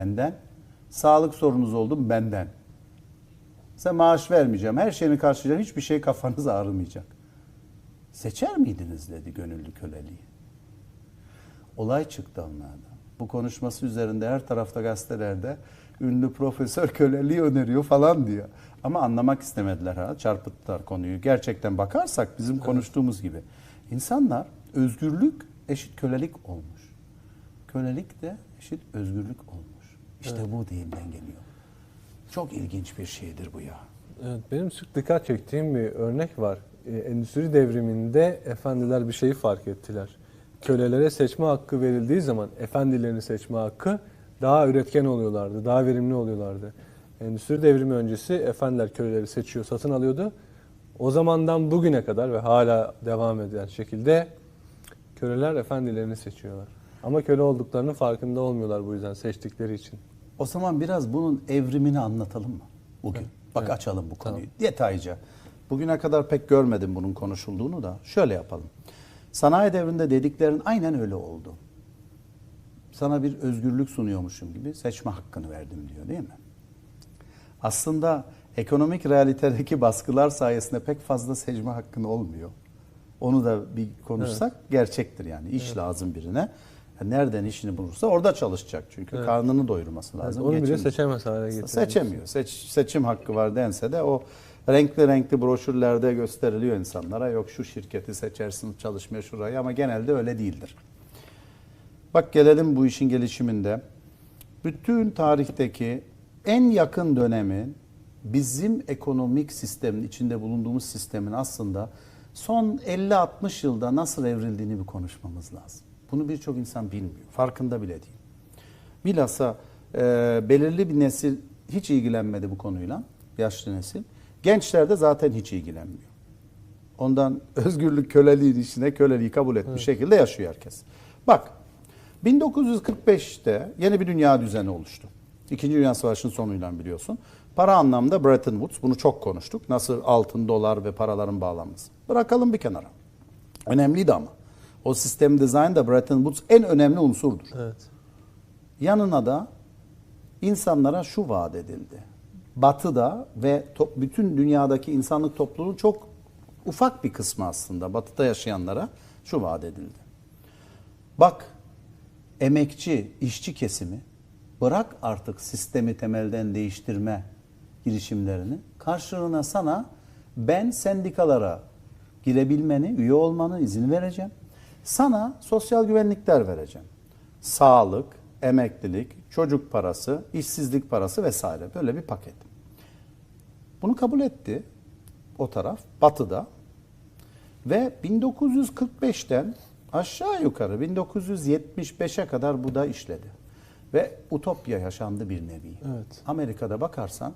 benden. Sağlık sorunuz oldu mu? benden. Size maaş vermeyeceğim. Her şeyini karşılayacağım. Hiçbir şey kafanız ağrımayacak. Seçer miydiniz dedi gönüllü köleliği. Olay çıktı onlardan. Bu konuşması üzerinde her tarafta gazetelerde ünlü profesör köleliği öneriyor falan diyor. Ama anlamak istemediler ha. Çarpıttılar konuyu. Gerçekten bakarsak bizim konuştuğumuz gibi. İnsanlar özgürlük eşit kölelik olmuş. Kölelik de eşit özgürlük olmuş. İşte bu deyimden geliyor. Çok ilginç bir şeydir bu ya. Evet, benim sık dikkat çektiğim bir örnek var. Ee, Endüstri devriminde efendiler bir şeyi fark ettiler. Kölelere seçme hakkı verildiği zaman efendilerini seçme hakkı daha üretken oluyorlardı, daha verimli oluyorlardı. Endüstri devrimi öncesi efendiler köleleri seçiyor, satın alıyordu. O zamandan bugüne kadar ve hala devam eden şekilde köleler efendilerini seçiyorlar. Ama köle olduklarının farkında olmuyorlar bu yüzden seçtikleri için. O zaman biraz bunun evrimini anlatalım mı bugün? Bak Evet. açalım bu konuyu detaylıca. Bugüne kadar pek görmedim bunun konuşulduğunu da. Şöyle yapalım. Sanayi devrinde dediklerin aynen öyle oldu. Sana bir özgürlük sunuyormuşum gibi seçme hakkını verdim diyor değil mi? Aslında ekonomik realitedeki baskılar sayesinde pek fazla seçme hakkın olmuyor. Onu da bir konuşsak gerçektir yani. İş lazım birine. Ya Nereden işini bulursa orada çalışacak çünkü Evet. karnını doyurması lazım. Onu bile seçemez hale getirmiş. Seçemiyor. Seç, seçim hakkı var dense de o renkli renkli broşürlerde gösteriliyor insanlara. Yok şu şirketi seçersin çalışmaya şurayı ama genelde öyle değildir. Bak gelelim bu işin gelişiminde. Bütün tarihteki en yakın dönemin bizim ekonomik sistemin içinde bulunduğumuz sistemin aslında son 50-60 yılda nasıl evrildiğini bir konuşmamız lazım. Bunu birçok insan bilmiyor. Farkında bile değil. Bilhassa e, belirli bir nesil hiç ilgilenmedi bu konuyla. Yaşlı nesil. Gençler de zaten hiç ilgilenmiyor. Ondan özgürlük köleliğin içine köleliği kabul etmiş şekilde yaşıyor herkes. Bak 1945'te yeni bir dünya düzeni oluştu. İkinci Dünya Savaşı'nın sonuyla biliyorsun. Para anlamda Bretton Woods bunu çok konuştuk. Nasıl altın, dolar ve paraların bağlanması. Bırakalım bir kenara. Önemliydi ama. O sistem dizaynda Bretton Woods en önemli unsurdur. Evet. Yanına da insanlara şu vaat edildi. Batı'da ve top, bütün dünyadaki insanlık topluluğu çok ufak bir kısmı aslında Batı'da yaşayanlara şu vaat edildi. Bak emekçi, işçi kesimi bırak artık sistemi temelden değiştirme girişimlerini. Karşılığına sana ben sendikalara girebilmeni, üye olmanı izin vereceğim. Sana sosyal güvenlikler vereceğim. Sağlık, emeklilik, çocuk parası, işsizlik parası vesaire böyle bir paket. Bunu kabul etti o taraf Batı'da ve 1945'ten aşağı yukarı 1975'e kadar bu da işledi. Ve utopya yaşandı bir nevi. Evet. Amerika'da bakarsan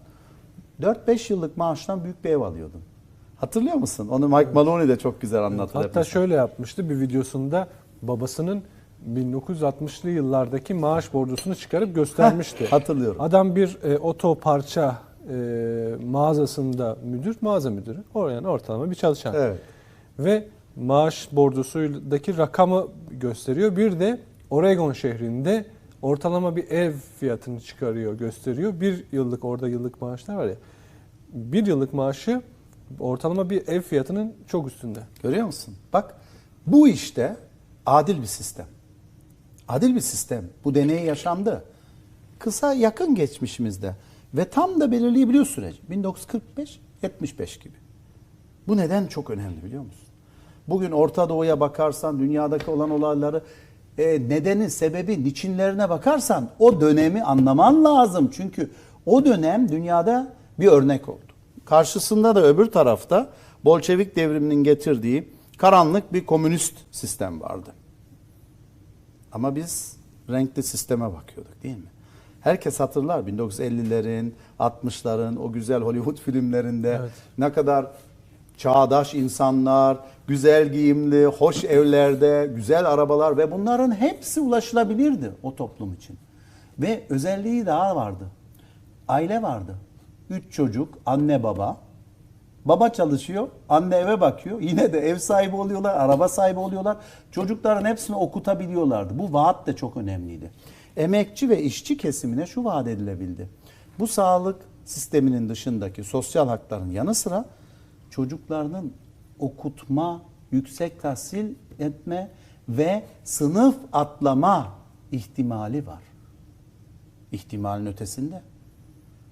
4-5 yıllık maaştan büyük bir ev alıyordun. Hatırlıyor musun? Onu Mike Maloney de çok güzel anlatır. hep Hatta şöyle yapmıştı bir videosunda babasının 1960'lı yıllardaki maaş bordrosunu çıkarıp göstermişti. Hatırlıyorum. Adam bir e, oto parça e, mağazasında müdür, mağaza müdürü. O yani ortalama bir çalışan. Evet. Ve maaş bordrosundaki rakamı gösteriyor. Bir de Oregon şehrinde ortalama bir ev fiyatını çıkarıyor, gösteriyor. Bir yıllık orada yıllık maaşlar var ya. Bir yıllık maaşı ortalama bir ev fiyatının çok üstünde. Görüyor musun? Bak bu işte adil bir sistem. Adil bir sistem. Bu deney yaşandı. Kısa yakın geçmişimizde ve tam da belirleyebiliyor süreci. 1945-75 gibi. Bu neden çok önemli biliyor musun? Bugün Orta Doğu'ya bakarsan, dünyadaki olan olayları e, nedeni, sebebi, niçinlerine bakarsan o dönemi anlaman lazım. Çünkü o dönem dünyada bir örnek oldu. Karşısında da öbür tarafta Bolşevik devriminin getirdiği karanlık bir komünist sistem vardı. Ama biz renkli sisteme bakıyorduk değil mi? Herkes hatırlar 1950'lerin, 60'ların o güzel Hollywood filmlerinde Evet. ne kadar çağdaş insanlar, güzel giyimli, hoş evlerde, güzel arabalar ve bunların hepsi ulaşılabilirdi o toplum için. Ve özelliği daha vardı. Aile vardı. Üç çocuk, anne baba. Baba çalışıyor, anne eve bakıyor. Yine de ev sahibi oluyorlar, araba sahibi oluyorlar. Çocukların hepsini okutabiliyorlardı. Bu vaat de çok önemliydi. emekçi ve işçi kesimine şu vaat edilebildi. Bu sağlık sisteminin dışındaki sosyal hakların yanı sıra çocuklarının okutma, yüksek tahsil etme ve sınıf atlama ihtimali var. İhtimalin ötesinde.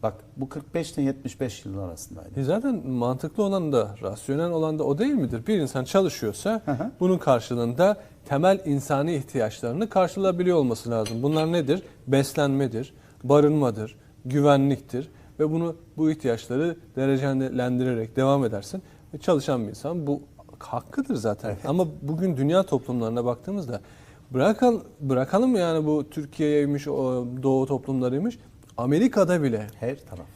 Bak bu 45 ile 75 yıl arasındaydı. E zaten mantıklı olan da, rasyonel olan da o değil midir? Bir insan çalışıyorsa Hı hı. bunun karşılığında temel insani ihtiyaçlarını karşılayabiliyor olması lazım. Bunlar nedir? Beslenmedir, barınmadır, güvenliktir ve bunu bu ihtiyaçları derecelendirerek devam edersin. Ve çalışan bir insan bu hakkıdır zaten. Ama bugün dünya toplumlarına baktığımızda bırakalım, bırakalım yani bu Türkiye'ymiş, Doğu toplumlarıymış. Amerika'da bile Her taraf.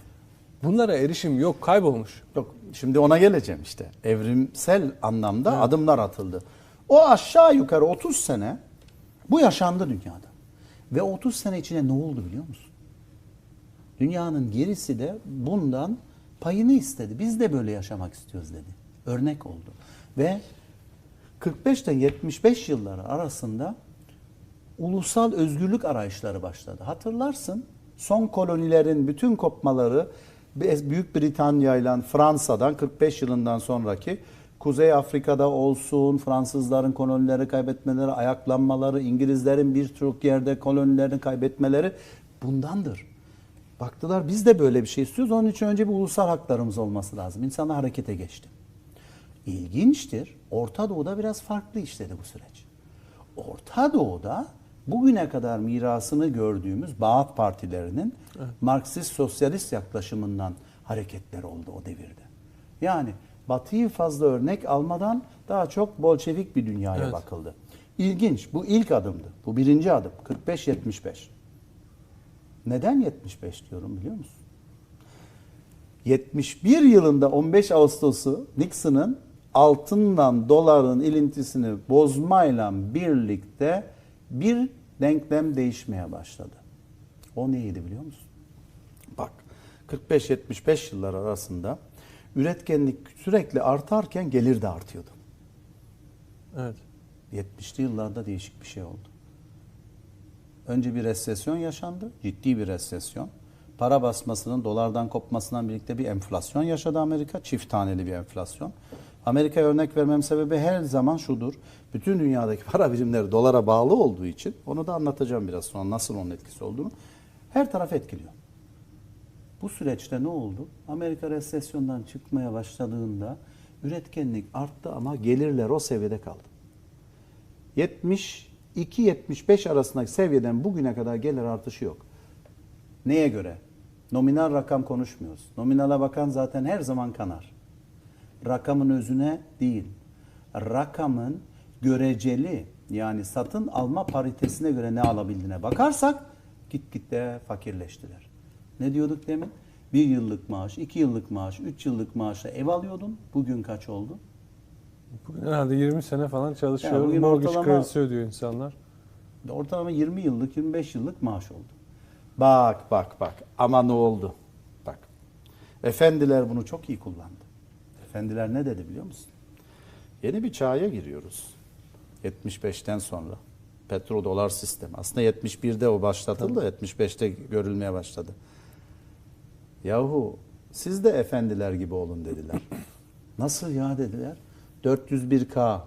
bunlara erişim yok, kaybolmuş. Yok şimdi ona geleceğim işte. Evrimsel anlamda adımlar atıldı. O aşağı yukarı 30 sene bu yaşandı dünyada. Ve 30 sene içinde ne oldu biliyor musun? Dünyanın gerisi de bundan payını istedi. Biz de böyle yaşamak istiyoruz dedi. Örnek oldu. Ve 45 ile 75 yılları arasında ulusal özgürlük arayışları başladı. Hatırlarsın son kolonilerin bütün kopmaları Büyük Britanya ile Fransa'dan 45 yılından sonraki Kuzey Afrika'da olsun, Fransızların kolonileri kaybetmeleri, ayaklanmaları, İngilizlerin birçok yerde kolonilerini kaybetmeleri bundandır. Baktılar biz de böyle bir şey istiyoruz. Onun için önce bir ulusal haklarımız olması lazım. İnsanlar harekete geçti. İlginçtir. Orta Doğu'da biraz farklı işledi bu süreç. Orta Doğu'da bugüne kadar mirasını gördüğümüz Bağat partilerinin Marksist sosyalist yaklaşımından hareketler oldu o devirde. Yani Batı'yı fazla örnek almadan daha çok Bolşevik bir dünyaya Evet. bakıldı. İlginç. Bu ilk adımdı. Bu birinci adım. 45-75. Neden 75 diyorum biliyor musun? 71 yılında 15 Ağustos'u Nixon'ın altından doların ilintisini bozmayla birlikte bir denklem değişmeye başladı. O neydi biliyor musun? Bak 45-75 yıllar arasında üretkenlik sürekli artarken gelir de artıyordu. Evet. 70'li yıllarda değişik bir şey oldu. Önce bir resesyon yaşandı. Ciddi bir resesyon. Para basmasının dolardan kopmasından birlikte bir enflasyon yaşadı Amerika. Çift taneli bir enflasyon. Amerika'ya örnek vermem sebebi her zaman şudur. Bütün dünyadaki para birimleri dolara bağlı olduğu için onu da anlatacağım biraz sonra nasıl onun etkisi olduğunu. Her taraf etkiliyor. Bu süreçte ne oldu? Amerika resesyondan çıkmaya başladığında üretkenlik arttı ama gelirler o seviyede kaldı. 72-75 arasındaki seviyeden bugüne kadar gelir artışı yok. Neye göre? Nominal rakam konuşmuyoruz. Nominala bakan zaten her zaman kanar. Rakamın özüne değil. Rakamın göreceli yani satın alma paritesine göre ne alabildiğine bakarsak gitgide fakirleştiler. Ne diyorduk demin? Bir yıllık maaş, iki yıllık maaş, üç yıllık maaşla ev alıyordun. Bugün kaç oldu? Bugün herhalde 20 sene falan çalışıyor. Yani Mortgage ortalama- kredisi ödüyor insanlar. Ortalama 20 yıllık, 25 yıllık maaş oldu. Bak bak bak ama ne oldu? Bak. Efendiler bunu çok iyi kullandı. Efendiler ne dedi biliyor musun? Yeni bir çağa giriyoruz. 75'ten sonra. Petrodolar sistemi. Aslında 71'de o başlatıldı. 75'te görülmeye başladı. Yahu siz de efendiler gibi olun dediler. Nasıl ya dediler. 401K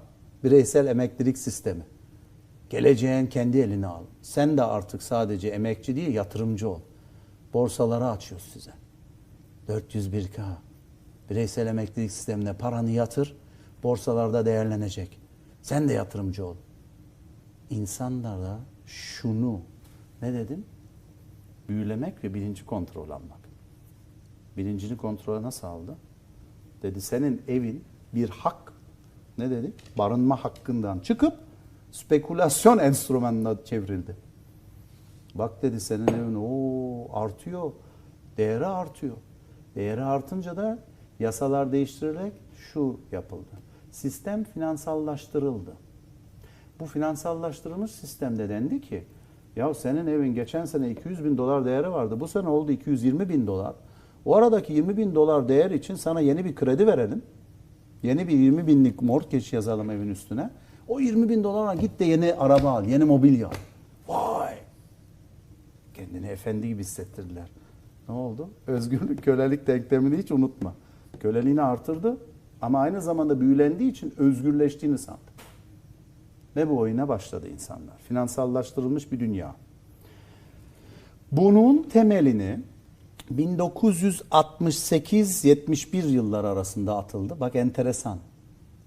bireysel emeklilik sistemi. Geleceğin kendi eline al. Sen de artık sadece emekçi değil yatırımcı ol. Borsaları açıyoruz size. 401K bireysel emeklilik sistemine paranı yatır. Borsalarda değerlenecek. Sen de yatırımcı ol. İnsanlara şunu ne dedim? Büyülemek ve bilinci kontrol almak. Bilincini kontrole nasıl aldı? Dedi senin evin bir hak ne dedi? Barınma hakkından çıkıp spekülasyon enstrümanına çevrildi. Bak dedi senin evin o artıyor. Değeri artıyor. Değeri artınca da yasalar değiştirilerek şu yapıldı. Sistem finansallaştırıldı. Bu finansallaştırılmış sistemde dendi ki ya senin evin geçen sene 200 bin dolar değeri vardı. Bu sene oldu 220 bin dolar. O aradaki 20 bin dolar değer için sana yeni bir kredi verelim. Yeni bir 20 binlik mortgage yazalım evin üstüne. O 20 bin dolara git de yeni araba al, yeni mobilya al. Vay! Kendini efendi gibi hissettirdiler. Ne oldu? Özgürlük kölelik denklemini hiç unutma. Köleliğini artırdı ama aynı zamanda büyülendiği için özgürleştiğini sandı. Ve bu oyuna başladı insanlar. Finansallaştırılmış bir dünya. Bunun temelini 1968-71 yıllar arasında atıldı. Bak enteresan.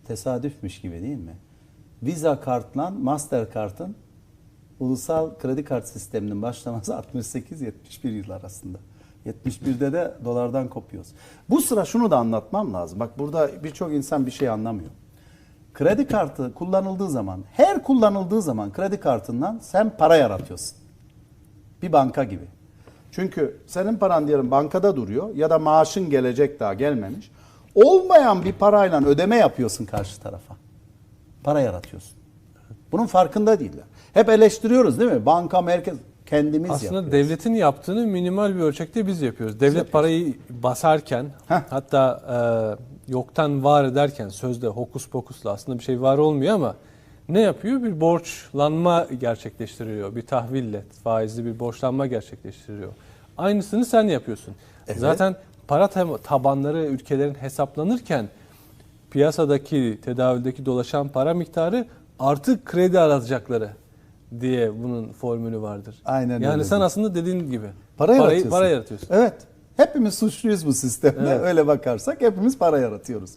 Tesadüfmüş gibi değil mi? Visa kartla Mastercard'ın ulusal kredi kart sisteminin başlaması 68-71 yıl arasında. 71'de de dolardan kopuyoruz. Bu sıra şunu da anlatmam lazım. Bak burada birçok insan bir şey anlamıyor. Kredi kartı kullanıldığı zaman, her kullanıldığı zaman kredi kartından sen para yaratıyorsun. Bir banka gibi. Çünkü senin paran diyelim bankada duruyor ya da maaşın gelecek daha gelmemiş. Olmayan bir parayla ödeme yapıyorsun karşı tarafa. Para yaratıyorsun. Bunun farkında değiller. Hep eleştiriyoruz değil mi? Banka, merkez kendimiz Aslında yapıyoruz. devletin yaptığını minimal bir ölçekte biz yapıyoruz. Devlet parayı basarken Heh. hatta e, yoktan var ederken sözde hokus pokusla aslında bir şey var olmuyor ama ne yapıyor? Bir borçlanma gerçekleştiriyor. Bir tahville faizli bir borçlanma gerçekleştiriyor. Aynısını sen yapıyorsun. Evet. Zaten para tab- tabanları ülkelerin hesaplanırken piyasadaki tedavüldeki dolaşan para miktarı artı kredi alacakları diye bunun formülü vardır. Aynen yani öyle. sen aslında dediğin gibi Para parayı, yaratıyorsun. para yaratıyorsun. Evet. Hepimiz suçluyuz bu sistemde. Evet. Öyle bakarsak hepimiz para yaratıyoruz.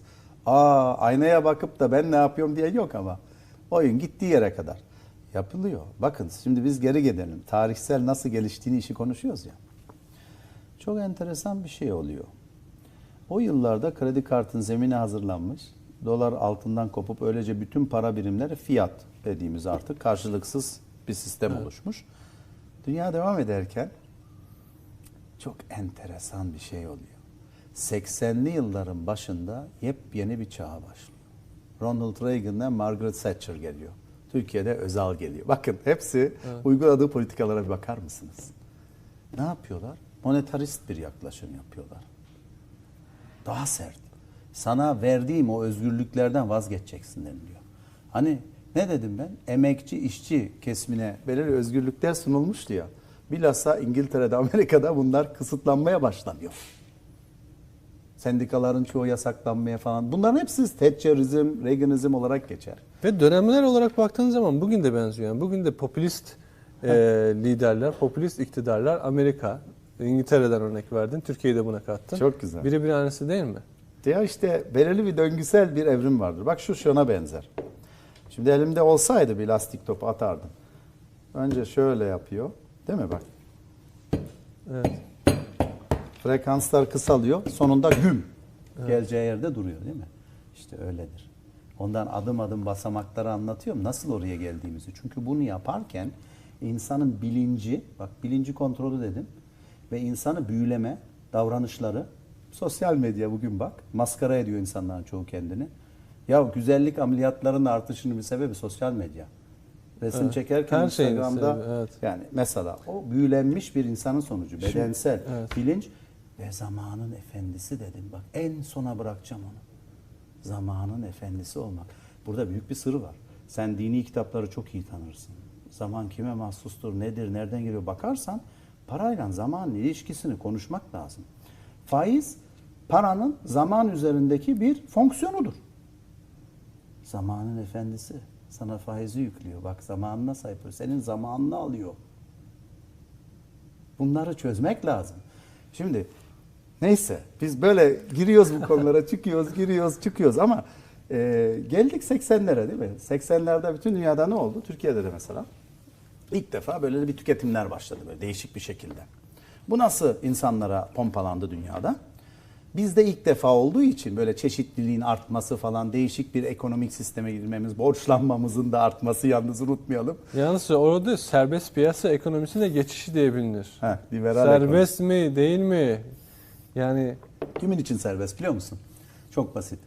Aa aynaya bakıp da ben ne yapıyorum diye yok ama. Oyun gittiği yere kadar. Yapılıyor. Bakın şimdi biz geri gidelim. Tarihsel nasıl geliştiğini işi konuşuyoruz ya. Çok enteresan bir şey oluyor. O yıllarda kredi kartın zemini hazırlanmış. Dolar altından kopup öylece bütün para birimleri fiyat dediğimiz artık karşılıksız bir sistem oluşmuş. Dünya devam ederken çok enteresan bir şey oluyor. 80'li yılların başında yepyeni bir çağa başlıyor. Ronald Reagan'la Margaret Thatcher geliyor. Türkiye'de Özal geliyor. Bakın hepsi uyguladığı politikalara bir bakar mısınız? Ne yapıyorlar? Monetarist bir yaklaşım yapıyorlar. Daha sert. Sana verdiğim o özgürlüklerden vazgeçeceksin deniliyor. Hani ne dedim ben? Emekçi, işçi kesimine belirli özgürlükler sunulmuştu ya. Bilhassa İngiltere'de, Amerika'da bunlar kısıtlanmaya başlanıyor. Sendikaların çoğu yasaklanmaya falan. Bunların hepsi Thatcherizm, Reaganizm olarak geçer. Ve dönemler olarak baktığın zaman bugün de benziyor. Yani bugün de popülist e, liderler, popülist iktidarlar Amerika, İngiltere'den örnek verdin. Türkiye'yi de buna kattın. Çok güzel. Biri bir aynısı değil mi? Ya işte belirli bir döngüsel bir evrim vardır. Bak şu şuna benzer. Şimdi elimde olsaydı bir lastik topu atardım. Önce şöyle yapıyor. Değil mi bak? Evet. Frekanslar kısalıyor. Sonunda güm. Geleceği yerde duruyor değil mi? İşte öyledir. Ondan adım adım basamakları anlatıyorum. Nasıl oraya geldiğimizi. Çünkü bunu yaparken insanın bilinci, bak bilinci kontrolü dedim. Ve insanı büyüleme davranışları. Sosyal medya bugün bak. Maskara ediyor insanların çoğu kendini. Ya güzellik ameliyatlarının artışının bir sebebi sosyal medya. Resim Evet. çekerken Her Instagram'da sebebi, evet. yani mesela o büyülenmiş bir insanın sonucu. Bedensel evet. bilinç ve zamanın efendisi dedim. Bak en sona bırakacağım onu. Zamanın efendisi olmak. Burada büyük bir sır var. Sen dini kitapları çok iyi tanırsın. Zaman kime mahsustur, nedir, nereden geliyor bakarsan parayla zamanın ilişkisini konuşmak lazım. Faiz paranın zaman üzerindeki bir fonksiyonudur. Zamanın efendisi sana faizi yüklüyor. Bak zamanına sahip oluyor. Senin zamanını alıyor. Bunları çözmek lazım. Şimdi neyse biz böyle giriyoruz bu konulara çıkıyoruz giriyoruz çıkıyoruz ama e, geldik 80'lere değil mi? 80'lerde bütün dünyada ne oldu? Türkiye'de de mesela ilk defa böyle bir tüketimler başladı böyle değişik bir şekilde. Bu nasıl insanlara pompalandı dünyada? Bizde ilk defa olduğu için böyle çeşitliliğin artması falan değişik bir ekonomik sisteme girmemiz, borçlanmamızın da artması yalnız unutmayalım. Yalnız orada serbest piyasa ekonomisine geçişi diye bilinir. Heh, liberal ekonomi. Serbest mi değil mi? Yani Kimin için serbest biliyor musun? Çok basit.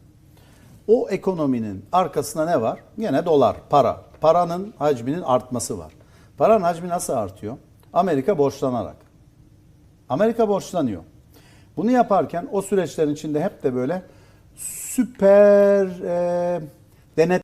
O ekonominin arkasında ne var? Yine dolar, para. Paranın hacminin artması var. Paranın hacmi nasıl artıyor? Amerika borçlanarak. Amerika borçlanıyor. Bunu yaparken o süreçlerin içinde hep de böyle süper e, denet